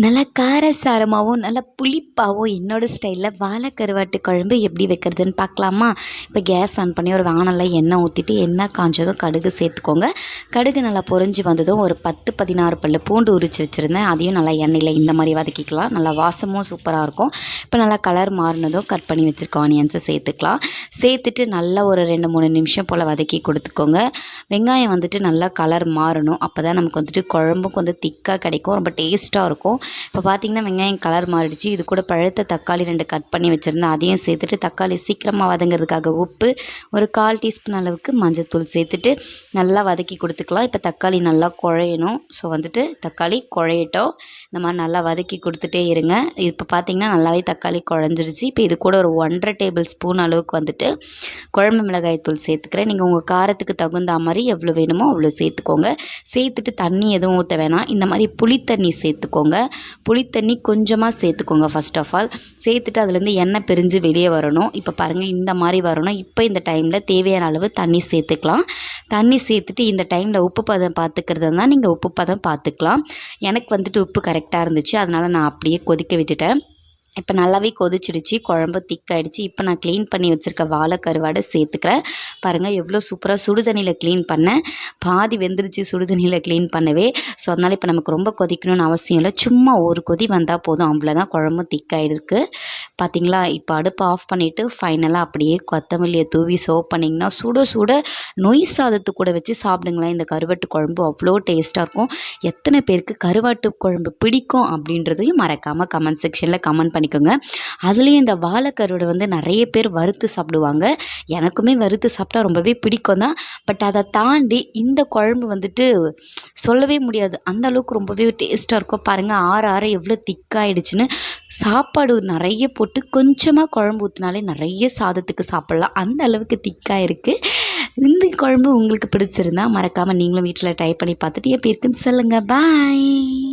நல்லா காரசாரமாகவும் நல்லா புளிப்பாகவும் என்னோடய ஸ்டைலில் வாழை கருவாட்டு குழம்பு எப்படி வைக்கிறதுன்னு பார்க்கலாமா? இப்போ கேஸ் ஆன் பண்ணி ஒரு வானலில் எண்ணெய் ஊற்றிட்டு எண்ணெய் காஞ்சதும் கடுகு சேர்த்துக்கோங்க. கடுகு நல்லா பொறிஞ்சு வந்ததும் ஒரு பத்து பதினாறு பல்லு பூண்டு உரித்து வச்சுருந்தேன். அதையும் நல்லா எண்ணெயில் இந்த மாதிரி வதக்கிக்கலாம். நல்லா வாசமும் சூப்பராக இருக்கும். இப்போ நல்லா கலர் மாறினதும் கட் பண்ணி வச்சுருக்க ஆனியன்ஸை சேர்த்துக்கலாம். சேர்த்துட்டு நல்லா ஒரு ரெண்டு மூணு நிமிஷம் போல் வதக்கி கொடுத்துக்கோங்க. வெங்காயம் வந்துட்டு நல்லா கலர் மாறணும். அப்போ தான் நமக்கு வந்துட்டு குழம்புக்கு வந்து திக்காக கிடைக்கும். ரொம்ப டேஸ்ட்டாக இருக்கும். இப்போ பார்த்திங்கன்னா வெங்காயம் கலர் மாறிடுச்சு. இது கூட பழுத்த தக்காளி ரெண்டு கட் பண்ணி வச்சுருந்தேன். அதையும் சேர்த்துட்டு தக்காளி சீக்கிரமாக வதங்கிறதுக்காக உப்பு ஒரு கால் டீஸ்பூன் அளவுக்கு மஞ்சத்தூள் சேர்த்துட்டு நல்லா வதக்கி கொடுத்துக்கலாம். இப்போ தக்காளி நல்லா குழையணும். ஸோ வந்துட்டு தக்காளி குழையட்டும். இந்த மாதிரி நல்லா வதக்கி கொடுத்துட்டே இருங்க. இப்போ பார்த்திங்கன்னா நல்லாவே தக்காளி குழஞ்சிருச்சு. இப்போ இது கூட ஒரு ஒன்றரை டேபிள் ஸ்பூன் அளவுக்கு வந்துட்டு குழம்பு மிளகாய் தூள் சேர்த்துக்கிறேன். நீங்கள் உங்கள் காரத்துக்கு தகுந்த மாதிரி எவ்வளோ வேணுமோ அவ்வளோ சேர்த்துக்கோங்க. சேர்த்துட்டு தண்ணி எதுவும் ஊற்ற வேணாம். இந்த மாதிரி புளி தண்ணி சேர்த்துக்கோங்க. புளி தண்ணி கொஞ்சமாக சேர்த்துக்கோங்க ஃபஸ்ட் ஆஃப் ஆல் சேர்த்துட்டு அதுலேருந்து எண்ணெய் பிரிஞ்சு வெளியே வரணும். இப்போ பாருங்கள் இந்த மாதிரி வரணும். இப்போ இந்த டைமில் தேவையான அளவு தண்ணி சேர்த்துக்கலாம். தண்ணி சேர்த்துட்டு இந்த டைமில் உப்பு பதம் பார்த்துக்கிறது தான் நீங்கள் உப்பு பதம் பார்த்துக்கலாம் எனக்கு வந்துட்டு உப்பு கரெக்டாக இருந்துச்சு. அதனால் நான் அப்படியே கொதிக்க விட்டுட்டேன். இப்போ நல்லாவே கொதிச்சிடுச்சு குழம்பு திக்காயிடுச்சு. இப்போ நான் க்ளீன் பண்ணி வச்சுருக்க வாழை கருவாடை சேர்த்துக்கிறேன். பாருங்கள் எவ்வளோ சூப்பராக சுடுதண்ணியில் க்ளீன் பண்ணேன். பாதி வெந்துருச்சு சுடுதண்ணியில் க்ளீன் பண்ணவே. ஸோ அதனால் இப்போ நமக்கு ரொம்ப கொதிக்கணும்னு அவசியம் இல்லை. சும்மா ஒரு கொதி வந்தால் போதும். அவ்வளோதான் குழம்பு திக்காயிருக்கு. பார்த்தீங்களா இப்போ அடுப்பு ஆஃப் பண்ணிவிட்டு ஃபைனலாக அப்படியே கொத்தமல்லியை தூவி சர்வ் பண்ணிங்கன்னா சுட சுட நொய் சாதத்து கூட வச்சு சாப்பிடுங்களேன். இந்த கருவாட்டு குழம்பு அவ்வளோ டேஸ்ட்டாக இருக்கும். எத்தனை பேருக்கு கருவாட்டு குழம்பு பிடிக்கும் அப்படின்றதையும் மறக்காமல் கமெண்ட் செக்ஷனில் கமெண்ட் பண்ணி பண்ணிக்கோங்க. அதுலேயும் இந்த வாழைக்கருவாடை வந்து நிறைய பேர் வறுத்து சாப்பிடுவாங்க. எனக்குமே வறுத்து சாப்பிட்டா ரொம்பவே பிடிக்கும் தான் பட் அதை தாண்டி இந்த குழம்பு வந்துட்டு சொல்லவே முடியாது. அந்த அளவுக்கு ரொம்பவே டேஸ்ட்டாக இருக்கும். பாருங்கள் ஆற ஆற எவ்வளோ திக்காயிடுச்சுன்னு சாப்பாடு நிறைய போட்டு கொஞ்சமாக குழம்பு ஊற்றினாலே நிறைய சாதத்துக்கு சாப்பிட்லாம். அந்த அளவுக்கு திக்காக இருக்குது இந்த குழம்பு உங்களுக்கு பிடிச்சிருந்தா மறக்காமல் நீங்களும் வீட்டில் ட்ரை பண்ணி பார்த்துட்டு எப்படி இருக்குன்னு சொல்லுங்கள் பாய்